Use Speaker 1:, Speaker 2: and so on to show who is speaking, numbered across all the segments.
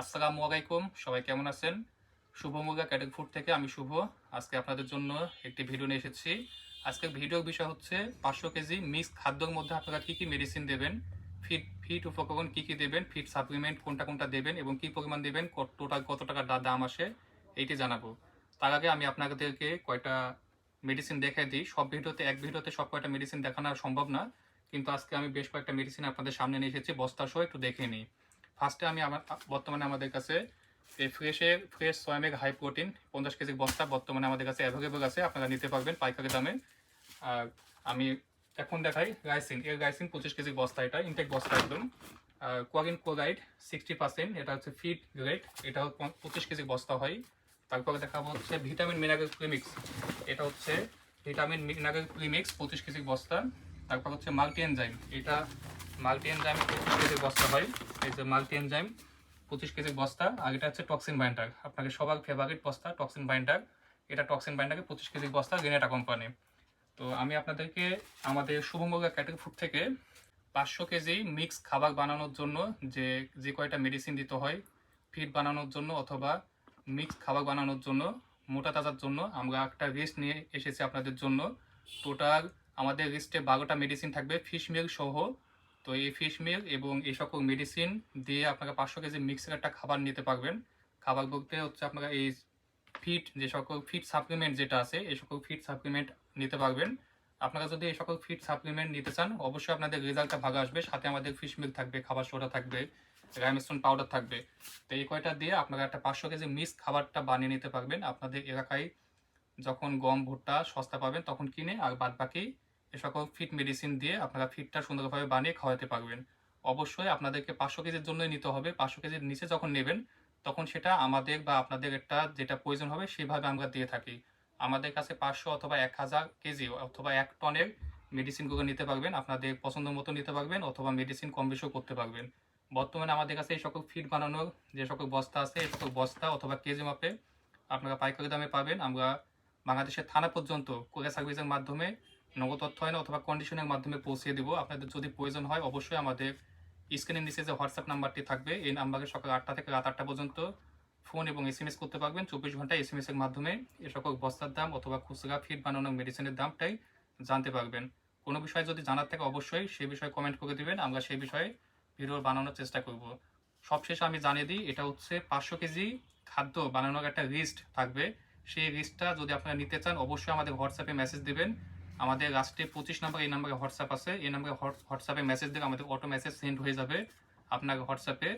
Speaker 1: আসসালামু আলাইকুম, সবাই কেমন আছেন? শুভ মুগা ক্যাটেক ফুড থেকে আমি শুভ। আজকে আপনাদের জন্য একটি ভিডিও নিয়ে এসেছি। আজকে ভিডিওর বিষয় হচ্ছে পাঁচশো কেজি মিক্স খাদ্যর মধ্যে আপনারা কী কী মেডিসিন দেবেন ফিট ফিট উপকরণ কী কী দেবেন ফিট সাপ্লিমেন্ট কোনটা কোনটা দেবেন এবং কী পরিমাণ দেবেন টোটাল কত টাকা দাম আসে এইটি জানাব। তার আগে আমি আপনাদেরকে কয়টা মেডিসিন দেখাই দিই। সব ভিডিওতে, এক ভিডিওতে সব কয়টা মেডিসিন দেখানো সম্ভব না, কিন্তু আজকে আমি বেশ কয়েকটা মেডিসিন আপনাদের সামনে নিয়ে এসেছি। বস্তা সহ একটু দেখে নিই। ফার্স্টে আমি আমার, বর্তমানে আমাদের কাছে এই ফ্রেশে ফ্রেশ সোয়ামেগ হাই প্রোটিন পঞ্চাশ কেজি বস্তা, বর্তমানে আমাদের কাছে অ্যাভেলেবল আছে, আপনারা নিতে পারবেন পাইকারি দামে। আর আমি এখন দেখাই রাইসিন এর রাইসিন পঁচিশ কেজি বস্তা এটা ইনটেক বস্তা একদম। কোয়ারিন কোরাইড সিক্সটি পার্সেন্ট এটা হচ্ছে ফিট গ্রেড এটা পঁচিশ কেজি বস্তা হয়। তারপরে দেখাবো হচ্ছে ভিটামিন মিনারেল প্রিমিক্স এটা হচ্ছে ভিটামিন মিনারেল প্রিমিক্স পঁচিশ কেজি বস্তা। তারপর হচ্ছে মাল্টি এনজাইম এটা মাল্টি এনজাইম পঁচিশ কেজি বস্তা হয়। এই যে মাল্টি এনজাইম পঁচিশ কেজি বস্তা, আর এটা হচ্ছে টক্সিন বাইন্ডার। আপনাকে সবার ফেভারিট বস্তা টক্সিন বাইন্ডার। এটা টক্সিন বাইন্ডারকে পঁচিশ কেজি বস্তা গেনেটা কোম্পানি তো আমি আপনাদেরকে আমাদের শুভমগা ক্যাটাগরি ফুড থেকে পাঁচশো কেজি মিক্স খাবার বানানোর জন্য যে যে কয়টা মেডিসিন দিতে হয় ফিড বানানোর জন্য অথবা মিক্স খাবার বানানোর জন্য, মোটা তাজার জন্য, আমরা একটা লিস্ট নিয়ে এসেছি আপনাদের জন্য। টোটাল আমাদের লিস্টে বারোটা মেডিসিন থাকবে ফিশ মিল সহ তো এই ফিশ মিল এবং এই সকল মেডিসিন দিয়ে আপনাকে পাঁচশো কেজি মিক্সের একটা খাবার নিতে পারবেন। খাবার বলতে হচ্ছে আপনারা এই ফিট যে সকল ফিট সাপ্লিমেন্ট যেটা আছে, এই সকল ফিট সাপ্লিমেন্ট নিতে পারবেন। আপনারা যদি এই সকল ফিট সাপ্লিমেন্ট নিতে চান, অবশ্যই আপনাদের রেজাল্টটা ভালো আসবে। সাথে আমাদের ফিশ মিল থাকবে, খাবার সোডা থাকবে রাইমস্টোন পাউডার থাকবে। তো এই কয়টা দিয়ে আপনারা একটা পাঁচশো কেজি মিক্স খাবারটা বানিয়ে নিতে পারবেন। আপনাদের এলাকায় যখন গম, ভুট্টা, সস্তা পাবেন, তখন কিনে আর বাদ বাকি সকল ফিট মেডিসিন দিয়ে আপনারা ফিটটা সুন্দরভাবে বানিয়ে খাওয়াতে পারবেন। অবশ্যই আপনাদেরকে পাঁচশো কেজির জন্যই নিতে হবে। পাঁচশো কেজির নিচে যখন নেবেন, তখন সেটা আমাদের বা আপনাদের একটা যেটা প্রয়োজন হবে, সেভাবে আমরা দিয়ে থাকি। আমাদের কাছে পাঁচশো অথবা এক হাজার কেজি অথবা এক টনের মেডিসিনগুলো নিতে পারবেন। আপনাদের পছন্দ মতো নিতে পারবেন অথবা মেডিসিন কম বেশিও করতে পারবেন। বর্তমানে আমাদের কাছে এই সকল ফিট বানানোর যে সকল বস্তা আছে, এই সকল বস্তা অথবা কেজি মাপে আপনারা পাইকারি দামে পাবেন। আমরা বাংলাদেশের থানা পর্যন্ত কোরিয়া সার্ভিসের মাধ্যমে নগদ অর্থায়ন অথবা কন্ডিশনের মাধ্যমে পৌঁছে দেবো। আপনাদের যদি প্রয়োজন হয়, অবশ্যই আমাদের স্ক্রিনের নিচে যে হোয়াটসঅ্যাপ নাম্বারটি থাকবে, এই নাম্বারে সকাল আটটা থেকে রাত আটটা পর্যন্ত ফোন এবং এস এম এস করতে পারবেন। চব্বিশ ঘণ্টা এস এম এস এর মাধ্যমে এ সকল বস্তার দাম অথবা খুচরা ফিট বানানো মেডিসিনের দামটাই জানতে পারবেন। কোনো বিষয়ে যদি জানার থাকে, অবশ্যই সেই বিষয়ে কমেন্ট করে দিবেন। আমরা সেই বিষয়ে ভিডিও বানানোর চেষ্টা করব। সবশেষে আমি জানিয়ে দিই, এটা হচ্ছে পাঁচশো কেজি খাদ্য বানানোর একটা লিস্ট থাকবে। সেই লিস্টটা যদি আপনারা নিতে চান, অবশ্যই আমাদের হোয়াটসঅ্যাপে মেসেজ দিবেন। আমাদের লাস্টে পঁচিশ নাম্বার এই নাম্বারে হোয়াটসঅ্যাপ আছে। এই নাম্বারে হোয়াটসঅ্যাপে মেসেজ দিলে আমাদের অটো মেসেজ সেন্ড হয়ে যাবে আপনার হোয়াটসঅ্যাপে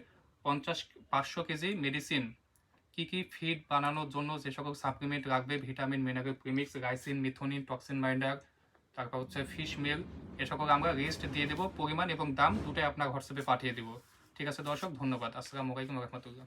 Speaker 1: পঞ্চাশ, পাঁচশো কেজি মেডিসিন কি কি ফিড বানানোর জন্য যে সকল সাপ্লিমেন্ট লাগবে ভিটামিন মিনারেল প্রিমিক্স রাইসিন মিথোনিন টক্সিন বাইন্ডার তারপর হচ্ছে ফিশ মেল এ সকল আমরা লিস্ট দিয়ে দেবো, পরিমাণ এবং দাম দুটোই আপনার হোয়াটসঅ্যাপে পাঠিয়ে দেবো। ঠিক আছে দর্শক, ধন্যবাদ। আসসালামু আলাইকুম রহমতুল্লাহ।